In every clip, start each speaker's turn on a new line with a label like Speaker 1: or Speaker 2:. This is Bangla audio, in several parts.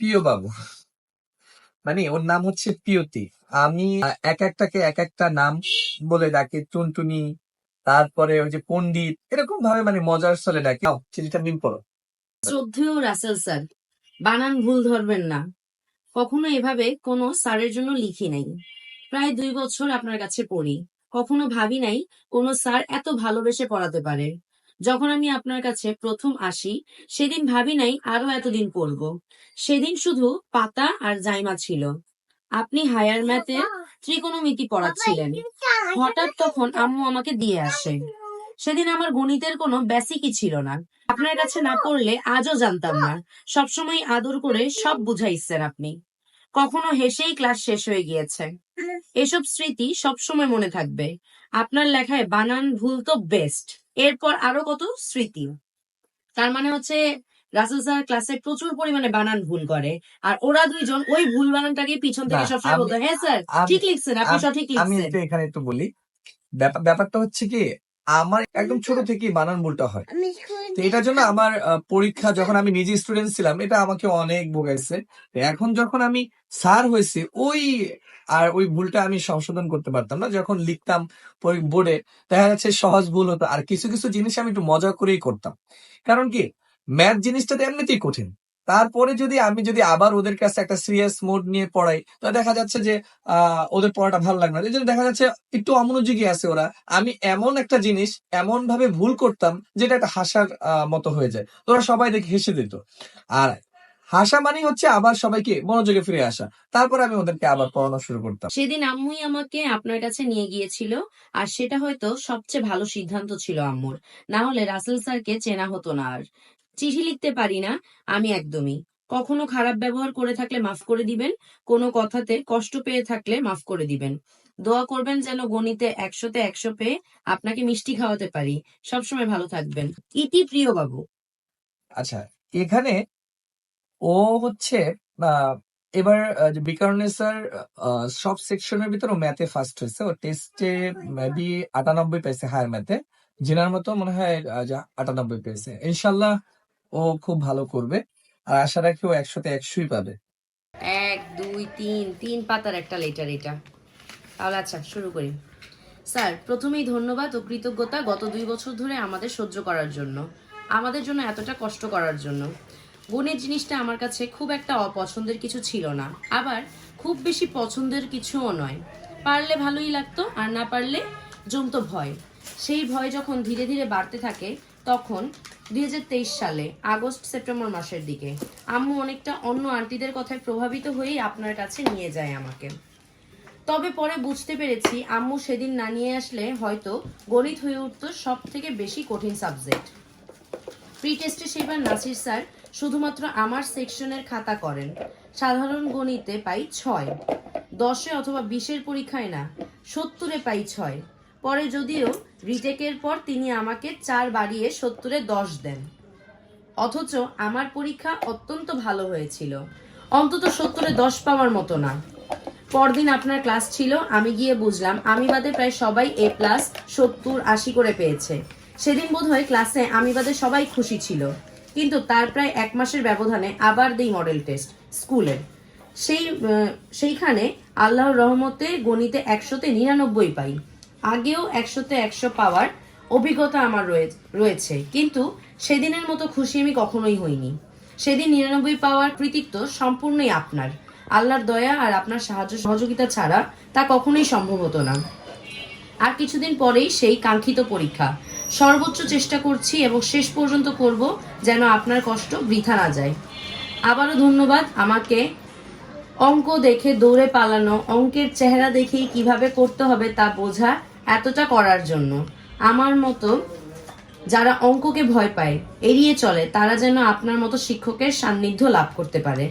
Speaker 1: প্রিয় বাবু। মানে ওর নাম হচ্ছে প্রিয়তি। আমি এক একটাকে এক একটা নাম বলে ডাকি, টুনটুনি, তারপরে ওই যে পণ্ডিত, এরকম ভাবে মানে মজার চলে ডাকি। চিঠিটা মিল পড়ো।
Speaker 2: শ্রদ্ধেয় রাসেল স্যার, বানান ভুল ধরবেন না। কখনো এভাবে কোনো স্যারের জন্য লিখি নাই। প্রায় দুই বছর আপনার কাছে পড়ি। কখনো ভাবি নাই কোনো স্যার এত ভালোবেসে পড়াতে পারে। যখন আমি আপনার কাছে প্রথম আসি সেদিন ভাবি নাই আরও এতদিন পড়ব সেদিন শুধু পাতা আর জাইমা ছিল। আপনি হায়ার ম্যাথে ত্রিকোণমিতি পড়াচ্ছিলেন। হঠাৎ তখন আম্মু আমাকে দিয়ে আসে। সেদিন আমার গণিতের কোনো বেসিকই ছিল না। আপনার কাছে না পড়লে আজও জানতাম না। সবসময় আদর করে সব বুঝাইছেন আপনি। কখনো হেসেই ক্লাস শেষ হয়ে গিয়েছে। এসব স্মৃতি সবসময় মনে থাকবে। আপনার লেখায় বানান ভুল তো বেস্ট এরপর আরও কত? স্মৃতি। তার মানে হচ্ছে রাসেল স্যার ক্লাসে প্রচুর পরিমাণে বানান ভুল করে। আর ওরা দুইজন ওই ভুল বানানটাকে পিছন থেকে সবসময় বলতো হ্যাঁ স্যার ঠিক লিখছেন আপনি
Speaker 1: আমি-
Speaker 2: সঠিক
Speaker 1: আমি
Speaker 2: লিখছেন।
Speaker 1: একটু এখানে একটু বলি। ব্যাপার- ব্যাপারটা হচ্ছে কি আমার একদম ছোট থেকেই বানান ভুলটা হয়। তো এটার জন্য আমার পরীক্ষা যখন আমি নিজে স্টুডেন্ট ছিলাম এটা আমাকে অনেক ভোগাইছে। এখন যখন আমি স্যার হয়েছি ওই আর ওই ভুলটা আমি সংশোধন করতে পারতাম না। যখন লিখতাম বোর্ডে দেখা যাচ্ছে সহজ ভুল হতো। আর কিছু কিছু জিনিস আমি একটু মজা করেই করতাম। কারণ কি? ম্যাথ জিনিসটা তো এমনিতেই কঠিন। তারপরে যদি আমি যদি আবার ওদের কাছে একটা সিরিয়াস মোড নিয়ে পড়াই, তো দেখা যাচ্ছে যে ওদের পড়াটা ভালো লাগবে না। এই জন্য দেখা যাচ্ছে একটু অমনোযোগী আছে ওরা। আমি এমন একটা জিনিস এমন ভাবে ভুল করতাম যেটা একটা হাসার মতো হয়ে যায়। তো ওরা সবাই দেখে হেসে দিত। আর হাসা মানে হচ্ছে আবার সবাইকে মনোযোগে ফিরে আসা। তারপর আমি ওদেরকে আবার পড়ানো শুরু করতাম।
Speaker 2: সেদিন আম্মুই আমাকে আপনার কাছে নিয়ে গিয়েছিল, আর সেটা হয়তো সবচেয়ে ভালো সিদ্ধান্ত ছিল আম্মুর। না হলে রাসেল স্যারকে চেনা হতো না আর। চিঠি লিখতে পারি না, আমি একদমই। কখনো খারাপ ব্যবহার করে থাকলে মাফ করে দিবেন, কোনো কথাতে কষ্ট পেয়ে থাকলে মাফ করে দিবেন। দোয়া করবেন যেন গণিতে একশোতে একশো পেয়ে আপনাকে মিষ্টি খাওয়াতে পারি। সবসময় ভালো থাকবেন। ইতি প্রিয় বাবু
Speaker 1: আচ্ছা এখানে ও হচ্ছে এবার বিকারণে স্যার সব সেকশনের ভিতরে ম্যাথে ফার্স্ট হয়েছে। ও টেস্টে মেবি আটানব্বই পেয়েছে হায়ার ম্যাথে জেনার মতো মনে হয় আটানব্বই পেয়েছে। ইনশাল্লাহ ও খুব ভালো করবে। আর আশা রাখি ও একশোতে একশোই পাবে।
Speaker 2: এক, দুই, তিন তিন পাতার একটা লেটার এটা। তাহলে আচ্ছা শুরু করি। স্যার, প্রথমেই ধন্যবাদ ও কৃতজ্ঞতা গত দুই বছর ধরে আমাদের সহ্য করার জন্য, আমাদের জন্য এতটা কষ্ট করার জন্য। গণিত জিনিসটা আমার কাছে খুব একটা অপছন্দের কিছু ছিল না। আবার খুব বেশি পছন্দের কিছুও নয়। পারলে ভালোই লাগতো, আর না পারলে জমতো ভয়। সেই ভয় যখন ধীরে ধীরে বাড়তে থাকে, তখন দুই সালে, আগস্ট, সেপ্টেম্বর মাসের দিকে। আম্মু অনেকটা অন্য আন্টিদের কথায় প্রভাবিত হয়েই আপনার কাছে নিয়ে যায় আমাকে। তবে পরে বুঝতে পেরেছি, আম্মু সেদিন না নিয়ে আসলে হয়তো গণিত হয়ে উঠতো সব থেকে বেশি কঠিন সাবজেক্ট। প্রি টেস্টে সেবার নাসির স্যার শুধুমাত্র আমার সেকশনের খাতা করেন। সাধারণ গণিতে পাই ছয়। দশে অথবা বিশের পরীক্ষায় না, সত্তরে পাই ছয়। পরে যদিও রিটেকের পর তিনি আমাকে চার বাড়িয়ে সত্তরে দশ দেন। অথচ আমার পরীক্ষা অত্যন্ত ভালো হয়েছিল। অন্তত সত্তরে দশ পাওয়ার মতো না। পরদিন আপনার ক্লাস ছিল, আমি গিয়ে বুঝলাম আমি বাদে প্রায় সবাই এ প্লাস সত্তর আশি করে পেয়েছে। সেদিন বোধহয় ক্লাসে আমি বাদে সবাই খুশি ছিল। কিন্তু তার প্রায় এক মাসের ব্যবধানে আবার দেই মডেল টেস্ট, স্কুলে। সেই সেইখানে আল্লাহর রহমতে গণিতে একশোতে নিরানব্বই পাই। আগেও একশোতে একশো পাওয়ার অভিজ্ঞতা আমার রয়ে- রয়েছে। কিন্তু সেদিনের মতো খুশি আমি কখনোই হইনি। সেদিন নিরানব্বই পাওয়ার কৃতিত্ব সম্পূর্ণই আপনার। আল্লাহর দয়া আর আপনার সাহায্য সহযোগিতা ছাড়া তা কখনোই সম্ভব হতো না। আর কিছুদিন পরেই সেই কাঙ্ক্ষিত পরীক্ষা। সর্বোচ্চ চেষ্টা করছি এবং শেষ পর্যন্ত করব যেন আপনার কষ্ট বৃথা না যায়। আবারও ধন্যবাদ আমাকে অঙ্ক দেখে দৌড়ে পালানো, অঙ্কের চেহারা দেখেই কীভাবে করতে হবে তা বোঝা এতটা করার জন্য। আমার মতো যারা অঙ্ককে ভয় পায়, এড়িয়ে চলে, তারা যেন আপনার মতো শিক্ষকের সান্নিধ্য লাভ করতে পারে।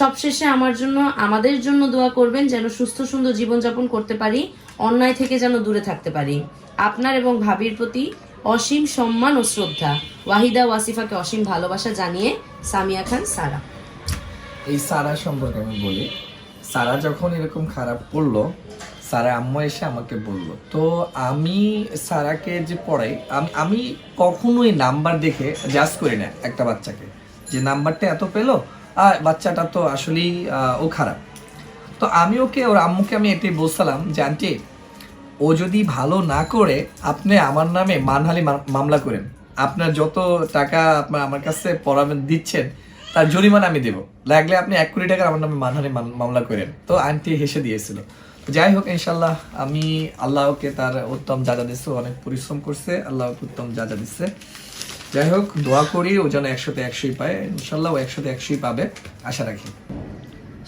Speaker 2: সবশেষে আমার জন্য, আমাদের জন্য দোয়া করবেন যেন সুস্থ, সুন্দর জীবনযাপন করতে পারি, অন্যায় থেকে যেন দূরে থাকতে পারি। আপনার এবং ভাবির প্রতি অসীম সম্মান ও শ্রদ্ধা। ওয়াহিদা ওয়াসিফাকে অসীম ভালোবাসা জানিয়ে সামিয়া খান, সারা।
Speaker 1: এই সারা সম্পর্কে আমি বলি, সারা যখন এরকম খারাপ করল সারা আম্মু এসে আমাকে বলল। তো আমি সারাকে যে পড়াই, আমি আমি কখনোই নাম্বার দেখে জাজ করি না একটা বাচ্চাকে। যে নাম্বারটা এত পেল, আর বাচ্চাটা তো আসলেই ও খারাপ। তো আমি ওকে, ওর আম্মুকে আমি এটাই বলছিলাম যে, আন্টি, ও যদি ভালো না করে, আপনি আমার নামে মানহালি মামলা করেন। আপনার যত টাকা আপনার আমার কাছে পড়াবেন দিচ্ছেন, তার জরিমানা আমি দেবো। লাগলে আপনি এক কোটি টাকার আমার নামে মানহানি মামলা করেন। তো আন্টি হেসে দিয়েছিল। যাই হোক ইনশাল্লাহ আমি আল্লাহকে তার উত্তম যা দিচ্ছে অনেক পরিশ্রম করছে আল্লাহকে উত্তম যা দিচ্ছে যাই হোক দোয়া করি ও যেন একশোতে একশোই পায় ইনশাল্লাহ ও একশোতে একশোই পাবে আশা রাখি।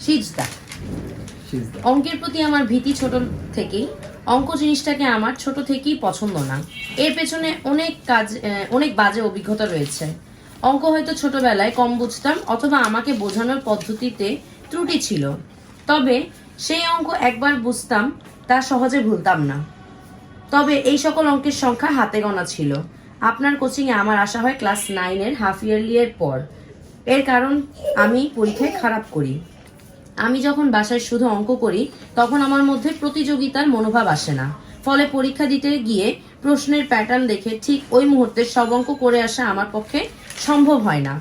Speaker 2: সিজদা। অঙ্কের প্রতি আমার ভীতি ছোট থেকেই অঙ্ক জিনিসটাকে আমার ছোট থেকেই পছন্দ না। এর পেছনে অনেক কাজ অনেক বাজে অভিজ্ঞতা রয়েছে। অঙ্ক হয়তো ছোটবেলায় কম বুঝতাম অথবা আমাকে বোঝানোর পদ্ধতিতে ত্রুটি ছিল। তবে সেই অঙ্ক একবার বুঝতাম, তা সহজে ভুলতাম না। তবে এই সকল অঙ্কের সংখ্যা হাতে গোনা ছিল। আপনার কোচিংয়ে আমার আসা হয় ক্লাস নাইনের হাফ ইয়ারলি এর পর। এর কারণ, আমি পরীক্ষায় খারাপ করি। আমি যখন বাসায় শুধু অঙ্ক করি, তখন আমার মধ্যে প্রতিযোগিতার মনোভাব আসে না। ফলে পরীক্ষা দিতে গিয়ে প্রশ্নের প্যাটার্ন দেখে ঠিক ওই মুহূর্তে সব অঙ্ক করে আসা আমার পক্ষে সম্ভব হয় না।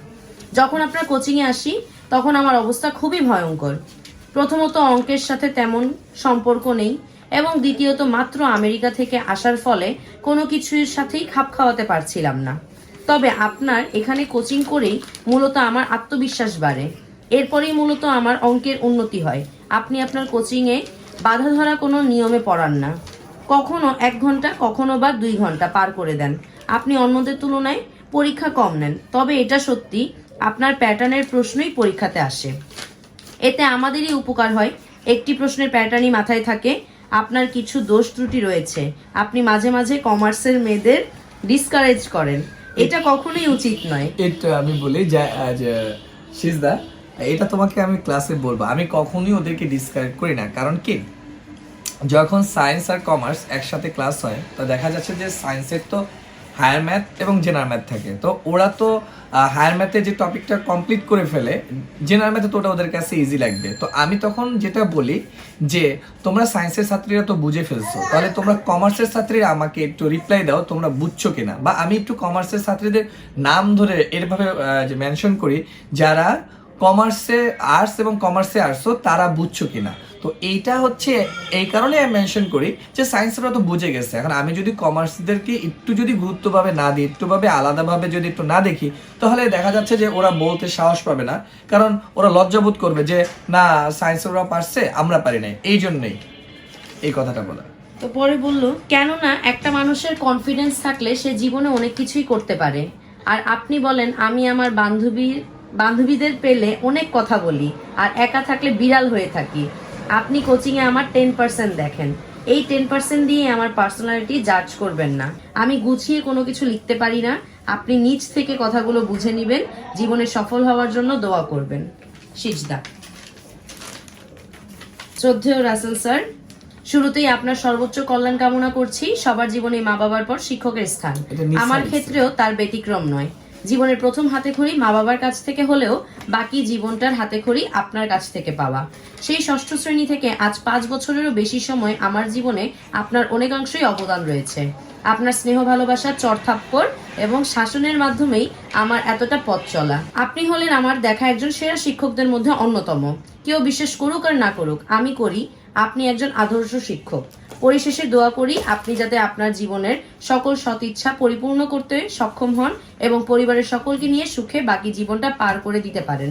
Speaker 2: যখন আপনার কোচিংয়ে আসি, তখন আমার অবস্থা খুবই ভয়ঙ্কর। প্রথমত অঙ্কের সাথে তেমন সম্পর্ক নেই এবং দ্বিতীয়ত মাত্র আমেরিকা থেকে আসার ফলে কোনো কিছুর সাথেই খাপ খাওয়াতে পারছিলাম না। তবে আপনার এখানে কোচিং করেই মূলত আমার আত্মবিশ্বাস বাড়ে। এরপরেই মূলত আমার অঙ্কের উন্নতি হয়। আপনি আপনার কোচিংয়ে বাধা ধরা কোনো নিয়মে পড়ান না। কখনো এক ঘণ্টা, কখনো বা দুই ঘণ্টা পার করে দেন। আপনি অন্যদের তুলনায় পরীক্ষা কম নেন। তবে এটা সত্যি, আপনার প্যাটার্নের প্রশ্নই পরীক্ষাতে আসে। এতে আমাদেরই উপকার হয়। একটি প্রশ্নের প্যাটার্নই মাথায় থাকে আপনার কিছু দোষ ত্রুটি রয়েছে। আপনি মাঝে মাঝে কমার্সের মেয়েদের ডিসকারেজ করেন। এটা কখনোই উচিত নয়।
Speaker 1: এটা আমি বলি যে সিজদা এটা তোমাকে আমি ক্লাসে বলব। আমি কখনোই ওদেরকে ডিসকারেজ করি না। কারণ কি? যখন সায়েন্স আর কমার্স একসাথে ক্লাস হয় তো দেখা যাচ্ছে যে সায়েন্সের তো হায়ার ম্যাথ এবং জেনারেল ম্যাথ থাকে। তো ওরা তো হায়ার ম্যাথে যে টপিকটা কমপ্লিট করে ফেলে জেনারেল ম্যাথে তো ওটা ওদের কাছে ইজি লাগবে। তো আমি তখন যেটা বলি যে, তোমরা সায়েন্সের ছাত্রীরা তো বুঝে ফেলছো, তাহলে তোমরা কমার্সের ছাত্রীরা আমাকে একটু রিপ্লাই দাও, তোমরা বুঝছ কিনা? বা আমি একটু কমার্সের ছাত্রীদের নাম ধরে এরভাবে মেনশন করি, যারা কমার্সে আর্টস এবং কমার্সে আর্টসও তারা বুঝছ কিনা? তো এইটা হচ্ছে এই কারণে আমি মেনশন করি যে সায়েন্সরা তো বুঝে গেছে। এখন আমি যদি কমার্সদেরকে একটু যদি গুরুত্বভাবে না দিই একটুভাবে আলাদাভাবে যদি একটু না দেখি, তাহলে দেখা যাচ্ছে যে ওরা বলতে সাহস পাবে না। কারণ ওরা লজ্জাবোধ করবে যে, না সায়েন্স ওরা পারছে, আমরা পারি নাই। এই জন্যই এই কথাটা বলা।
Speaker 2: তো পরে বলল, কেননা একটা মানুষের কনফিডেন্স থাকলে সে জীবনে অনেক কিছুই করতে পারে। আর আপনি বলেন, আমি আমার বান্ধবীর বান্ধবীদের পেলে অনেক কথা বলি, আর একা থাকলে বিড়াল হয়ে থাকি। আপনি কোচিংয়ে আমার টেন পার্সেন্ট দেখেন। এই টেন পার্সেন্ট দিয়ে আমার পার্সোনালিটি জাজ করবেন না। আমি গুছিয়ে কোনো কিছু লিখতে পারি না। আপনি নিজ থেকে কথাগুলো বুঝে নেবেন। জীবনে সফল হওয়ার জন্য দোয়া করবেন। সিজদা। শ্রদ্ধেয় রাসেল স্যার শুরুতেই আপনার সর্বোচ্চ কল্যাণ কামনা করছি। সবার জীবনে মা বাবার পর শিক্ষকের স্থান। আমার ক্ষেত্রেও তার ব্যতিক্রম নয়। জীবনের প্রথম হাতে খড়ি মা বাবার কাছ থেকে হলেও বাকি জীবনটার হাতে খড়ি আপনার কাছ থেকে পাওয়া। সেই ষষ্ঠ শ্রেণি থেকে আজ পাঁচ বছরেরও বেশি সময় আমার জীবনে আপনার অনেকাংশই অবদান রয়েছে। আপনার স্নেহ ভালোবাসা চরথাপ্পর এবং শাসনের মাধ্যমেই আমার এতটা পথ চলা। আপনি হলেন আমার দেখা একজন সেরা শিক্ষকদের মধ্যে অন্যতম। কেউ বিশ্বাস করুক আর না করুক, আমি করি, আপনি একজন আদর্শ শিক্ষক। পরিশেষে দোয়া করি আপনি যাতে আপনার জীবনের সকল সদিচ্ছা পরিপূর্ণ করতে সক্ষম হন এবং পরিবারের সকলকে নিয়ে সুখে বাকি জীবনটা পার করে দিতে পারেন।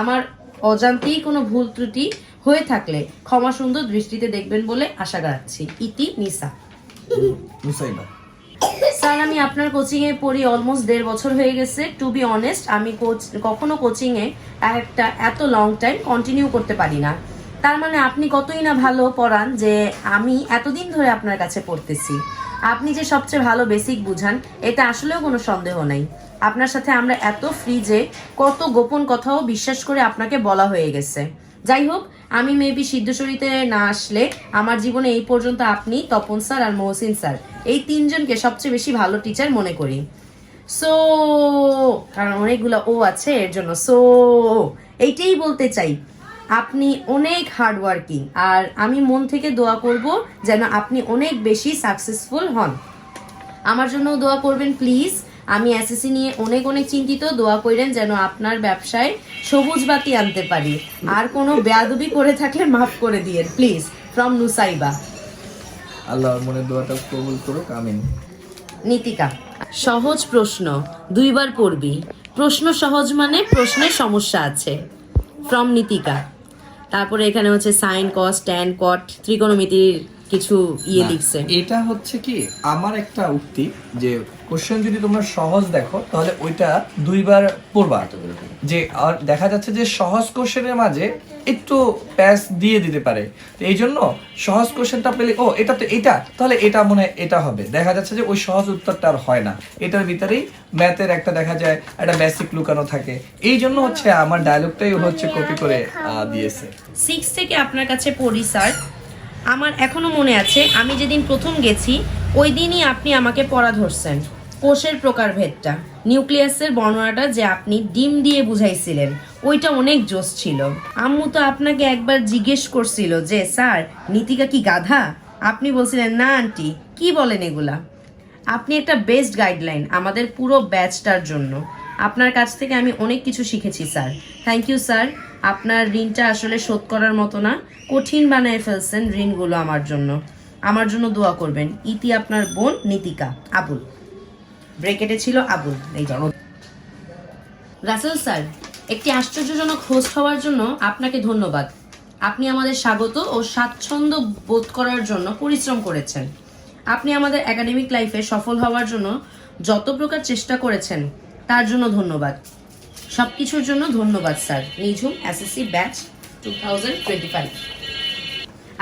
Speaker 2: আমার অজান্তেই কোনো ভুল ত্রুটি হয়ে থাকলে ক্ষমা সুন্দর দৃষ্টিতে দেখবেন বলে আশা রাখছি। ইতি নিসা। স্যার আমি আপনার কোচিং এ পড়ি অলমোস্ট দেড় বছর হয়ে গেছে। টু বি অনেস্ট আমি কোচ কখনো কোচিং এ একটা এত লং টাইম কন্টিনিউ করতে পারি না। তার মানে আপনি কতই না ভালো পড়ান যে আমি এতদিন ধরে আপনার কাছে পড়তেছি। আপনি যে সবচেয়ে ভালো বেসিক বুঝান, এটা আসলেও কোনো সন্দেহ নাই। আপনার সাথে আমরা এত ফ্রি যে কত গোপন কথাও বিশ্বাস করে আপনাকে বলা হয়ে গেছে। যাই হোক, আমি মেবি সিদ্ধেশ্বরীতে না আসলে আমার জীবনে এই পর্যন্ত আপনি তপন স্যার আর মহসিন স্যার, এই তিনজনকে সবচেয়ে বেশি ভালো টিচার মনে করি। সো কারণ অনেকগুলো ও আছে, এর জন্য সো এইটাই বলতে চাই। আপনি অনেক হার্ড ওয়ার্কিং আর আমি মন থেকে দোয়া করব যেন আপনি অনেক বেশি সাকসেসফুল হন। আমার জন্য দোয়া করবেন প্লিজ আমি এসএসসি নিয়ে অনেক অনেক চিন্তিত দোয়া করেন যেন আপনার ব্যবসায় সবুজ বাতি আনতে পারি। আর কোনো বেয়াদবি করে থাকলে মাফ করে দিয়ে প্লিজ ফ্রম নুসাইবা।
Speaker 1: আল্লাহর মনে দোয়াটা কবুল করুক আমিন।
Speaker 2: নীতিকা সহজ প্রশ্ন দুইবার পড়বি। প্রশ্ন সহজ মানে প্রশ্নের সমস্যা আছে। ফ্রম নীতিকা তারপরে এখানে হচ্ছে সাইন কস ট্যান কট ত্রিকোণমিতির কিছু ইয়ে লিখছে।
Speaker 1: এটা হচ্ছে কি আমার একটা উক্তি যে কোশ্চেন যদি তোমরা সহজ দেখো তাহলে ওইটা দুইবার পড়বা। যে আর দেখা যাচ্ছে যে সহজ কোশ্চেনের মাঝে একটু প্যাস দিয়ে দিতে পারে। তো এই জন্য সহজ কোশ্চেনটা পেলে, ও, এটা তো এটা, তাহলে এটা মনে এটা হবে। দেখা যাচ্ছে যে ওই সহজ উত্তরটা আর হয় না। এটার ভিতরেই ম্যাথের একটা দেখা যায়, একটা বেসিক লুকানো থাকে। এই জন্য হচ্ছে আমার ডায়লগটাই হচ্ছে কপি করে দিয়েছে।
Speaker 2: সিক্স থেকে আপনার কাছে পড়ি স্যার আমার এখনও মনে আছে, আমি যেদিন প্রথম গেছি, ওই দিনই আপনি আমাকে পড়া ধরছেন। কোষের প্রকারভেদটা। নিউক্লিয়াসের বর্ণনাটা যে আপনি ডিম দিয়ে বুঝাইছিলেন, ওইটা অনেক জোস ছিল। আম্মু তো আপনাকে একবার জিজ্ঞেস করছিল যে, স্যার, নীতিকা কি গাধা? আপনি বলছিলেন, না, আন্টি। কি বলেন এগুলা? আপনি একটা বেস্ট গাইডলাইন আমাদের পুরো ব্যাচটার জন্য। আপনার কাছ থেকে আমি অনেক কিছু শিখেছি, স্যার। Thank you sir. আপনার ঋণটা আসলে শোধ করার মতো না। কঠিন বানায় ফেলছেন ঋণগুলো আমার জন্য। আমার জন্য দোয়া করবেন। ইতি আপনার বোন নীতিকা। আবুল। ব্রেকেটে ছিল আবুল এই যে। রাসেল স্যার একটি আশ্চর্যজনক হোস্ট হওয়ার জন্য আপনাকে ধন্যবাদ। আপনি আমাদের স্বাগত ও স্বাচ্ছন্দ্য বোধ করার জন্য পরিশ্রম করেছেন। আপনি আমাদের একাডেমিক লাইফে সফল হওয়ার জন্য যত প্রকার চেষ্টা করেছেন তার জন্য ধন্যবাদ। সব কিছুর জন্য ধন্যবাদ sir. Nijhum SSC batch two thousand twenty five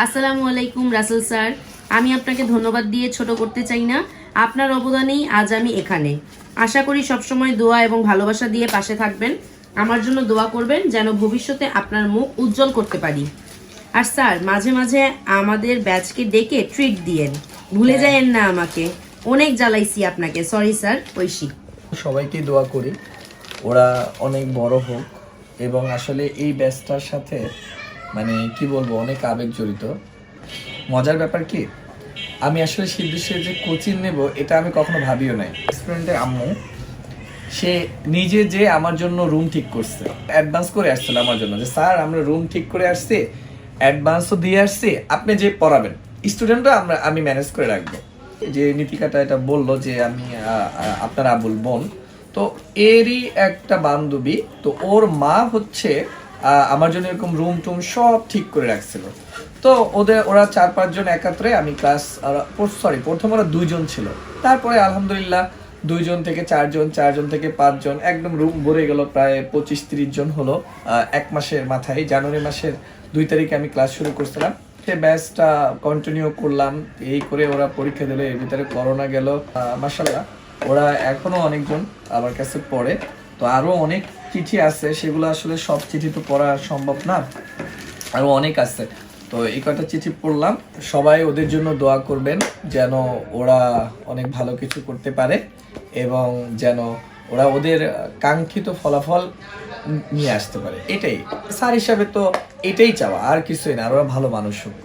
Speaker 2: আসসালামু আলাইকুম রাসেল স্যার। আমি আপনাকে ধন্যবাদ দিয়ে ছোট করতে চাই না। আপনার অবদানেই আজ আমি এখানে। আশা করি সবসময় দোয়া এবং ভালোবাসা দিয়ে পাশে থাকবেন। আমার জন্য দোয়া করবেন যেন ভবিষ্যতে আপনার মুখ উজ্জ্বল করতে পারি। আর স্যার মাঝে মাঝে আমাদের ব্যাচকে ডেকে ট্রিট দিয়েন। ভুলে যায়েন না আমাকে। অনেক জ্বালাইছি আপনাকে। Sorry sir Oishi.
Speaker 1: সবাইকে দোয়া করি। ওরা অনেক বড় হোক এবং আসলে এই ব্যাচটার সাথে মানে কি বলব অনেক আবেগ জড়িত মজার ব্যাপার কি? আমি আসলে সিদ্ধেশের যে কোচিং নেব, এটা আমি কখনো ভাবিও নাই। স্টুডেন্টের আম্মু, সে নিজে যে আমার জন্য রুম ঠিক করছে। অ্যাডভান্স করে আসছিল আমার জন্য যে, স্যার, আমরা রুম ঠিক করে আসছি অ্যাডভান্সও দিয়ে আসছি, আপনি যে পড়াবেন। স্টুডেন্টরা আমরা, আমি ম্যানেজ করে রাখব। যে নীতিকাটা এটা বলল যে, আমি আপনার আবুল বোন। তো এরই একটা বান্ধবী, তো ওর মা হচ্ছে আমার জন্য এরকম রুম টুম সব ঠিক করে রাখছিল। তো ওদের, ওরা চার পাঁচজন একাত্রে আমি ক্লাস সরি প্রথম ওরা দুইজন ছিল। তারপরে আলহামদুলিল্লাহ দুইজন থেকে চারজন চারজন থেকে পাঁচজন, একদম রুম ভরে গেল প্রায় পঁচিশ তিরিশ জন হলো এক মাসের মাথায়। জানুয়ারি মাসের দুই তারিখে আমি ক্লাস শুরু করছিলাম। সে ব্যাচটা কন্টিনিউ করলাম। এই করে ওরা পরীক্ষা দিল, এর ভিতরে করোনা গেল। মাসাল্লাহ ওরা এখনও অনেকজন আমার কাছে পড়ে। তো আরও অনেক চিঠি আছে, সেগুলো আসলে সব চিঠি তো পড়া সম্ভব না। আরও অনেক আছে। তো এই কয়টা চিঠি পড়লাম। সবাই ওদের জন্য দোয়া করবেন যেন ওরা অনেক ভালো কিছু করতে পারে এবং যেন ওরা ওদের কাঙ্ক্ষিত ফলাফল নিয়ে আসতে পারে। এটাই। স্যার হিসাবে তো এটাই চাওয়া, আর কিছুই না, আর ওরা ভালো মানুষ হোক।